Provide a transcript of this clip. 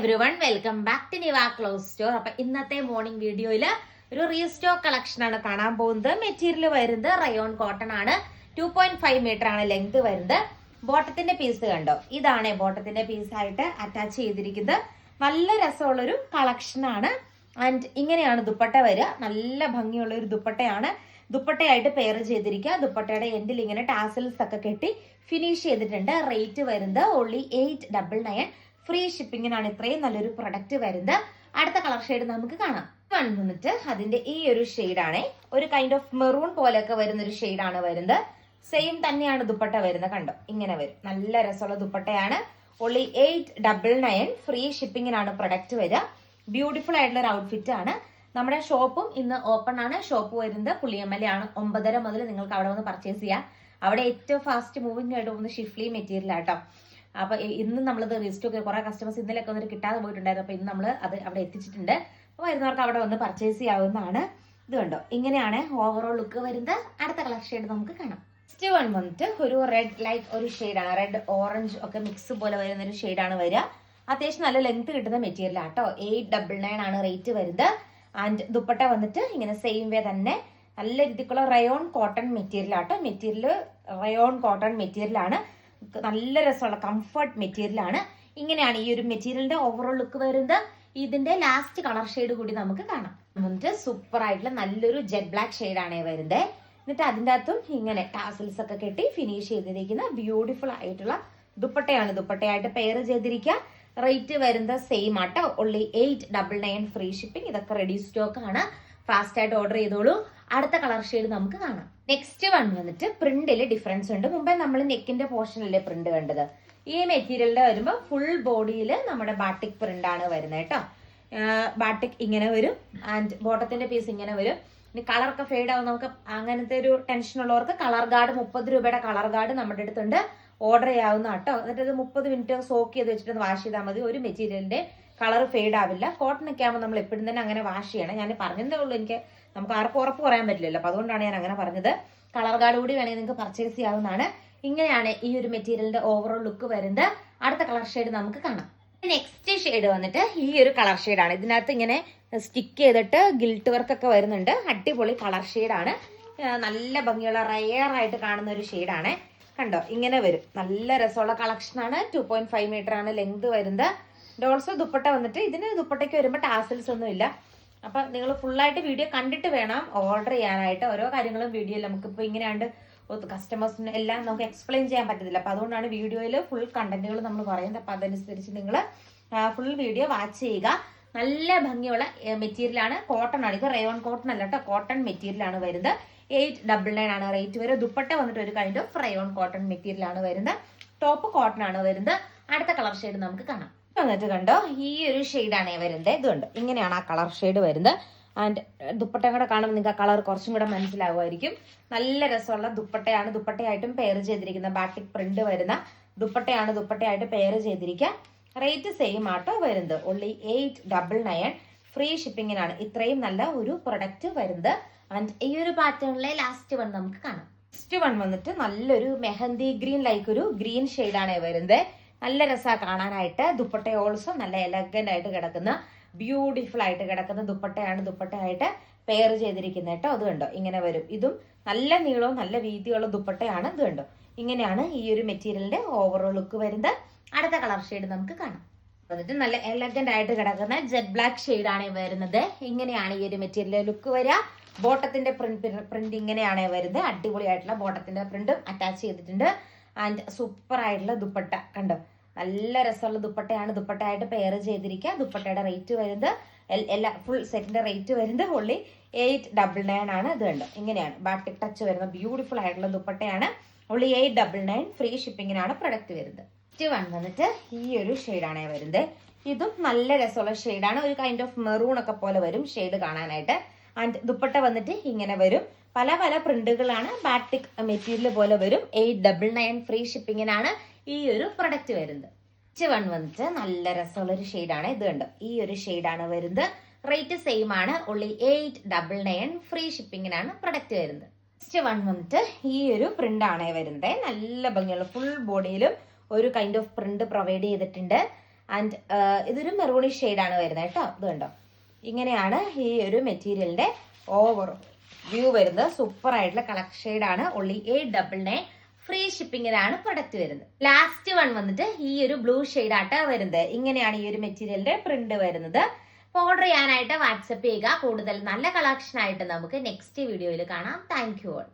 Everyone welcome back to Niva close store അപ്പൊ ഇന്നത്തെ morning വീഡിയോയിൽ ഒരു റീസ്റ്റോക്ക് ആണ് കാണാൻ പോകുന്നത്. മെറ്റീരിയൽ വരുന്നത് റയോൺ കോട്ടൺ ആണ്. ടു പോയിന്റ് ഫൈവ് മീറ്റർ ആണ് ലെങ്ത് വരുന്നത്. ബോട്ടത്തിന്റെ പീസ് കണ്ടോ? ഇതാണ് ബോട്ടത്തിന്റെ പീസ് ആയിട്ട് അറ്റാച്ച് ചെയ്തിരിക്കുന്നത്. നല്ല രസമുള്ളൊരു ആണ്. ആൻഡ് ഇങ്ങനെയാണ് ദുപ്പട്ട വരിക. നല്ല ഭംഗിയുള്ള ഒരു ദുപ്പട്ടയാണ്. ദുപ്പട്ടയായിട്ട് പെയർ ചെയ്തിരിക്കുക. ദുപ്പട്ടയുടെ എൻഡിൽ ഇങ്ങനെ ടാസൽസ് ഒക്കെ കെട്ടി ഫിനിഷ് ചെയ്തിട്ടുണ്ട്. റേറ്റ് വരുന്നത് only eight double nine free ഷിപ്പിങ്ങിനാണ് ഇത്രയും നല്ലൊരു പ്രൊഡക്റ്റ് വരുന്നത്. അടുത്ത കളർ ഷെയ്ഡ് നമുക്ക് കാണാം. വന്നിട്ട് അതിന്റെ ഈ ഒരു ഷെയ്ഡാണേ ഒരു കൈൻഡ് ഓഫ് മെറൂൺ പോലെയൊക്കെ വരുന്ന ഒരു ഷെയ്ഡാണ് വരുന്നത്. സെയിം തന്നെയാണ് ദുപ്പട്ട വരുന്നത് കണ്ടോ? ഇങ്ങനെ വരും. നല്ല രസമുള്ള ദുപ്പട്ടയാണ്. Only eight double nine free ഷിപ്പിങ്ങിനാണ് product വരിക. ബ്യൂട്ടിഫുൾ ആയിട്ടുള്ള ഒരു ഔട്ട്ഫിറ്റ് ആണ്. നമ്മുടെ ഷോപ്പും ഇന്ന് ഓപ്പൺ ആണ്. ഷോപ്പ് വരുന്നത് പുളിയമ്മലയാണ്. ഒമ്പതര മുതൽ നിങ്ങൾക്ക് അവിടെ വന്ന് പർച്ചേസ് ചെയ്യാം. അവിടെ ഏറ്റവും ഫാസ്റ്റ് മൂവിംഗ് ആയിട്ട് പോകുന്ന ഷിഫ്ലി മെറ്റീരിയൽ ആട്ടോ. അപ്പൊ നമ്മൾ ഇന്ന് നമ്മളത് ഒക്കെ കുറെ കസ്റ്റമേഴ്സ് ഇന്നലെയൊക്കെ വന്നിട്ട് കിട്ടാതെ പോയിട്ടുണ്ടായിരുന്നു. അപ്പൊ ഇന്ന് നമ്മൾ അത് അവിടെ എത്തിച്ചിട്ടുണ്ട്. അപ്പൊ വരുന്നവർക്ക് അവിടെ വന്ന് പർച്ചേസ് ചെയ്യാവുന്നതാണ്. ഇത് കണ്ടോ? ഇങ്ങനെയാണ് ഓവറോൾ ലുക്ക് വരുന്നത്. അടുത്ത കളർ ഷെയ്ഡ് നമുക്ക് കാണാം. നെക്സ്റ്റ് വൺ വന്നിട്ട് ഒരു റെഡ് ലൈറ്റ് ഒരു ഷെയ്ഡാണ് റെഡ് ഓറഞ്ച് ഒക്കെ മിക്സ് പോലെ വരുന്ന ഒരു ഷെയ്ഡാണ് വരിക. അത്യാവശ്യം നല്ല ലെങ്ത് കിട്ടുന്ന മെറ്റീരിയൽ ആട്ടോ എയ്റ്റ് ഡബിൾ നയൻ ആണ് റേറ്റ് വരുന്നത്. ആൻഡ് ദുപ്പട്ട വന്നിട്ട് ഇങ്ങനെ സെയിം വേ തന്നെ. നല്ല രീതിക്കുള്ള റയോൺ കോട്ടൺ മെറ്റീരിയൽ ആട്ടോ മെറ്റീരിയൽ റയോൺ കോട്ടൺ മെറ്റീരിയൽ ആണ് നല്ല രസമുള്ള കംഫർട്ട് മെറ്റീരിയൽ ആണ്. ഇങ്ങനെയാണ് ഈ ഒരു മെറ്റീരിയലിന്റെ ഓവറോൾ ലുക്ക് വരുന്നത്. ഇതിന്റെ ലാസ്റ്റ് കളർ ഷെയ്ഡ് കൂടി നമുക്ക് കാണാം. എന്നിട്ട് സൂപ്പർ ആയിട്ടുള്ള നല്ലൊരു ജെറ്റ് ബ്ലാക്ക് ഷെയ്ഡാണ് വരുന്നത്. എന്നിട്ട് അതിന്റെ അകത്തും ഇങ്ങനെ ടാസിൽസ് ഒക്കെ കെട്ടി ഫിനിഷ് ചെയ്തിരിക്കുന്ന ബ്യൂട്ടിഫുൾ ആയിട്ടുള്ള ദുപ്പട്ടയാണ്. ദുപ്പട്ടയായിട്ട് പെയർ ചെയ്തിരിക്കുക. റേറ്റ് വരുന്നത് സെയിം ആട്ടോ. Only eight double nine free shipping ഇതൊക്കെ റെഡി സ്റ്റോക്ക് ആണ്. ഫാസ്റ്റ് ആയിട്ട് ഓർഡർ ചെയ്തോളൂ. അടുത്ത കളർ ഷെയ്ഡ് നമുക്ക് കാണാം. നെക്സ്റ്റ് വൺ വന്നിട്ട് പ്രിന്റിൽ ഡിഫറൻസ് ഉണ്ട്. മുമ്പേ നമ്മൾ നെക്കിന്റെ പോർഷനിലെ പ്രിന്റ് കണ്ടത്? ഈ മെറ്റീരിയലിന്റെ വരുമ്പോൾ ഫുൾ ബോഡിയിൽ നമ്മുടെ ബാട്ടിക് പ്രിന്റ് ആണ് വരുന്നത് കേട്ടോ. ബാട്ടിക് ഇങ്ങനെ വരും. ആൻഡ് ബോട്ടത്തിന്റെ പീസ് ഇങ്ങനെ വരും. ഇനി കളറൊക്കെ ഫെയ്ഡ് ആവും. നമുക്ക് അങ്ങനത്തെ ഒരു ടെൻഷൻ ഉള്ളവർക്ക് കളർ ഗാർഡ് മുപ്പത് രൂപയുടെ കളർ ഗാർഡ് നമ്മുടെ അടുത്തുണ്ട്. ഓർഡർ ചെയ്യാവുന്ന കേട്ടോ. എന്നിട്ട് ഇത് മുപ്പത് മിനിറ്റ് സോക്ക് ചെയ്ത് വെച്ചിട്ട് വാഷ് ചെയ്താൽ മതി. ഒരു മെറ്റീരിയലിന്റെ കളർ ഫെയ്ഡ് ആവില്ല. കോട്ടൺ ഒക്കെ ആകുമ്പോൾ നമ്മൾ എപ്പോഴും തന്നെ അങ്ങനെ വാഷ് ചെയ്യണം. ഞാൻ പറഞ്ഞതേ ഉള്ളൂ എനിക്ക് നമുക്ക് ആർക്കും ഉറപ്പ് പറയാൻ പറ്റില്ലല്ലോ. അപ്പൊ അതുകൊണ്ടാണ് ഞാൻ അങ്ങനെ പറഞ്ഞത്. കളർ കാർഡ് കൂടി വേണമെങ്കിൽ നിങ്ങൾക്ക് പർച്ചേസ് ചെയ്യാവുന്നതാണ്. ഇങ്ങനെയാണ് ഈ ഒരു മെറ്റീരിയലിന്റെ ഓവറോൾ ലുക്ക് വരുന്നത്. അടുത്ത കളർ ഷെയ്ഡ് നമുക്ക് കാണാം. നെക്സ്റ്റ് ഷെയ്ഡ് വന്നിട്ട് ഈ ഒരു കളർ ഷെയ്ഡാണ് ഇതിനകത്ത് ഇങ്ങനെ സ്റ്റിക്ക് ചെയ്തിട്ട് ഗിൽട്ട് വർക്ക് ഒക്കെ വരുന്നുണ്ട്. അടിപൊളി കളർ ഷെയ്ഡാണ് നല്ല ഭംഗിയുള്ള റയർ ആയിട്ട് കാണുന്ന ഒരു ഷെയ്ഡാണ് കണ്ടോ? ഇങ്ങനെ വരും. നല്ല രസമുള്ള കളക്ഷനാണ് ടു പോയിന്റ് ഫൈവ് മീറ്റർ ആണ് ലെങ്ത് വരുന്നത്. ഓൾസോ ദുപ്പട്ട വന്നിട്ട് ഇതിന് ദുപ്പട്ടയ്ക്ക് വരുമ്പോൾ ടാസൽസ് ഒന്നും ഇല്ല അപ്പൊ നിങ്ങൾ ഫുള്ളായിട്ട് വീഡിയോ കണ്ടിട്ട് വേണം ഓർഡർ ചെയ്യാനായിട്ട്. ഓരോ കാര്യങ്ങളും വീഡിയോയിൽ നമുക്കിപ്പോൾ ഇങ്ങനെയാണ്ട് കസ്റ്റമേഴ്സിന് എല്ലാം നമുക്ക് എക്സ്പ്ലെയിൻ ചെയ്യാൻ പറ്റത്തില്ല. അപ്പൊ അതുകൊണ്ടാണ് വീഡിയോയിൽ ഫുൾ കണ്ടന്റുകൾ നമ്മൾ പറയുന്നത്. അപ്പൊ അതനുസരിച്ച് നിങ്ങൾ ഫുൾ വീഡിയോ വാച്ച് ചെയ്യുക. നല്ല ഭംഗിയുള്ള മെറ്റീരിയലാണ് കോട്ടൺ ആണ്. ഇത് റയോൺ കോട്ടൺ അല്ല കേട്ടോ. കോട്ടൺ മെറ്റീരിയൽ ആണ് വരുന്നത്. എയ്റ്റ് ഡബിൾ നയൻ ആണ് റേറ്റ് വരെ ദുപ്പട്ട വന്നിട്ട് ഒരു kind of rayon cotton material ആണ് വരുന്നത്. ടോപ്പ് കോട്ടൺ ആണ് വരുന്നത്. അടുത്ത കളർ ഷെയ്ഡ് നമുക്ക് കാണാം. വന്നിട്ട് കണ്ടോ? ഈ ഒരു ഷെയ്ഡാണ് വരുന്നത്. ഇതുണ്ട് ഇങ്ങനെയാണ് ആ കളർ ഷെയ്ഡ് വരുന്നത്. ആൻഡ് ദുപ്പട്ട കൂടെ കാണുമ്പോൾ നിങ്ങൾക്ക് ആ കളർ കുറച്ചും കൂടെ മനസ്സിലാവുമായിരിക്കും. നല്ല രസമുള്ള ദുപ്പട്ടയാണ് ദുപ്പട്ടയായിട്ടും പെയർ ചെയ്തിരിക്കുന്ന ബാറ്റിക് പ്രിന്റ് വരുന്ന ദുപ്പട്ടയാണ് ദുപ്പട്ടയായിട്ട് പെയർ ചെയ്തിരിക്കുക. റേറ്റ് സെയിം ആട്ടോ വരുന്നത്. Only eight double nine free ഷിപ്പിങ്ങിനാണ് ഇത്രയും നല്ല ഒരു പ്രൊഡക്റ്റ് വരുന്നത്. ആൻഡ് ഈ ഒരു പാറ്റേണിലെ ലാസ്റ്റ് വൺ നമുക്ക് കാണാം. ലാസ്റ്റ് വൺ വന്നിട്ട് നല്ലൊരു മെഹന്തി ഗ്രീൻ ലൈക്ക് ഒരു ഗ്രീൻ ഷെയ്ഡാണ് വരുന്നത്. നല്ല രസമാണ് കാണാനായിട്ട്. ദുപ്പട്ട ഓൾസോ നല്ല എലഗന്റ് ആയിട്ട് കിടക്കുന്ന ബ്യൂട്ടിഫുൾ ആയിട്ട് കിടക്കുന്ന ദുപ്പട്ടയാണ് ദുപ്പട്ടയായിട്ട് പെയർ ചെയ്തിരിക്കുന്നത് കേട്ടോ. അത് കണ്ടോ? ഇങ്ങനെ വരും. ഇതും നല്ല നീളവും നല്ല വീതിയുള്ള ദുപ്പട്ടയാണ്. ഇത് കണ്ടോ? ഇങ്ങനെയാണ് ഈ ഒരു മെറ്റീരിയലിന്റെ ഓവറോൾ ലുക്ക് വരുന്നത്. അടുത്ത കളർ ഷെയ്ഡ് നമുക്ക് കാണാം. വന്നിട്ട് നല്ല എലഗന്റ് ആയിട്ട് കിടക്കുന്ന ജെറ്റ് ബ്ലാക്ക് ആണ് വരുന്നത്. ഇങ്ങനെയാണ് ഈ ഒരു മെറ്റീരിയൽ ലുക്ക് വരിക. ബോട്ടത്തിന്റെ പ്രിന്റ് പ്രിന്റ് ഇങ്ങനെയാണ് വരുന്നത്. അടിപൊളിയായിട്ടുള്ള ബോട്ടത്തിന്റെ പ്രിന്റും അറ്റാച്ച് ചെയ്തിട്ടുണ്ട്. ആൻഡ് സൂപ്പർ ആയിട്ടുള്ള ദുപ്പട്ട. കണ്ടോ? നല്ല രസമുള്ള ദുപ്പട്ടയാണ്. ദുപ്പട്ടയായിട്ട് പെയർ ചെയ്തിരിക്കുക. ദുപ്പട്ടയുടെ റേറ്റ് വരുന്നത് എല്ലാ ഫുൾ സെറ്റിന്റെ റേറ്റ് വരുന്നത് ഓൺലി എയ്റ്റ് ഡബിൾ നയൻ ആണ്. ഇത് കണ്ടോ? ഇങ്ങനെയാണ്. ബാട്ടിക് ടച്ച് വരുന്ന ബ്യൂട്ടിഫുൾ ആയിട്ടുള്ള ദുപ്പട്ടയാണ്. Only eight double nine free ഷിപ്പിങ്ങിനാണ് product വരുന്നത്. വൺ വന്നിട്ട് ഈ ഒരു ഷെയ്ഡാണ് വരുന്നത്. ഇതും നല്ല രസമുള്ള ഷെയ്ഡാണ് ഒരു കൈൻഡ് ഓഫ് മെറൂൺ ഒക്കെ പോലെ വരും ഷെയ്ഡ് കാണാനായിട്ട്. ആൻഡ് ദുപ്പട്ട വന്നിട്ട് ഇങ്ങനെ വരും. പല പല പ്രിന്റുകളാണ് ബാറ്റിക് മെറ്റീരിയൽ പോലെ വരും. എയ്റ്റ് ഡബിൾ നയൻ ഫ്രീ ഷിപ്പിങ്ങിനാണ് ഈ ഒരു പ്രൊഡക്റ്റ് വരുന്നത്. നെക്സ്റ്റ് വൺ വന്നിട്ട് നല്ല രസമുള്ള ഒരു ഷെയ്ഡാണ് ഇത് കണ്ടോ? ഈ ഒരു ഷെയ്ഡാണ് വരുന്നത്. റേറ്റ് സെയിം ആണ്. Only eight double nine free ഷിപ്പിങ്ങിനാണ് product വരുന്നത്. നെക്സ്റ്റ് വൺ വന്നിട്ട് ഈ ഒരു പ്രിന്റ് ആണ് വരുന്നത്. നല്ല ഭംഗിയുള്ള ഫുൾ ബോഡിയിലും ഒരു കൈൻഡ് ഓഫ് പ്രിന്റ് പ്രൊവൈഡ് ചെയ്തിട്ടുണ്ട്. ആൻഡ് ഇതൊരു മെറൂണി ആണ് വരുന്നത് കേട്ടോ. ഇത് കണ്ടോ? ഇങ്ങനെയാണ് ഈ ഒരു മെറ്റീരിയലിന്റെ ഓവർ വ്യൂ വരുന്നത്. സൂപ്പർ ആയിട്ടുള്ള കളർ ആണ്. Only eight double nine free ഷിപ്പിങ്ങിലാണ് product വരുന്നത്. ലാസ്റ്റ് വൺ വന്നിട്ട് ഈ ഒരു ബ്ലൂ ആട്ടോ വരുന്നത്. ഇങ്ങനെയാണ് ഈ ഒരു മെറ്റീരിയലിന്റെ പ്രിന്റ് വരുന്നത്. ഓർഡർ ചെയ്യാനായിട്ട് വാട്സപ്പ് ചെയ്യുക. കൂടുതൽ നല്ല കളക്ഷൻ ആയിട്ട് നമുക്ക് നെക്സ്റ്റ് വീഡിയോയിൽ കാണാം. Thank you all